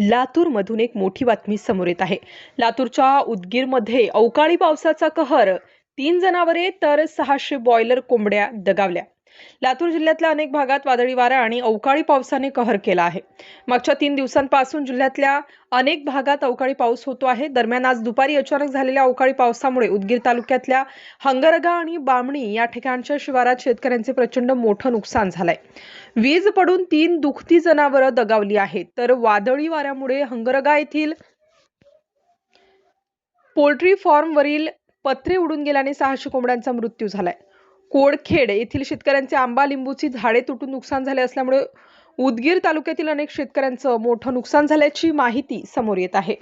लातूरमधून एक मोठी बातमी समोर येत आहे. लातूरच्या उदगीरमध्ये अवकाळी पावसाचा कहर. तीन जनावरे तर सहाशे बॉयलर कोंबड्या दगावल्या. लातूर जिल्ह्यातल्या अनेक भागात वादळी वारा आणि अवकाळी पावसाने कहर केला आहे. मागच्या तीन दिवसांपासून जिल्ह्यातल्या अनेक भागात अवकाळी पाऊस होतो आहे. दरम्यान आज दुपारी अचानक झालेल्या अवकाळी पावसामुळे उदगीर तालुक्यातल्या हंगरगा आणि बामणी या ठिकाणच्या शिवारात शेतकऱ्यांचे प्रचंड मोठं नुकसान झालंय. वीज पडून तीन दुखती जनावरं दगावली आहेत. तर वादळी वाऱ्यामुळे हंगरगा येथील पोल्ट्री फार्मवरील पत्रे उडून गेल्याने सहाशे कोंबड्यांचा मृत्यू झालाय. कोडखेड येथील शेतकऱ्यांचे आंबा लिंबूची झाडे तुटून नुकसान झाले असल्यामुळे उदगीर तालुक्यातील अनेक शेतकऱ्यांचं मोठं नुकसान झाल्याची माहिती समोर येत आहे.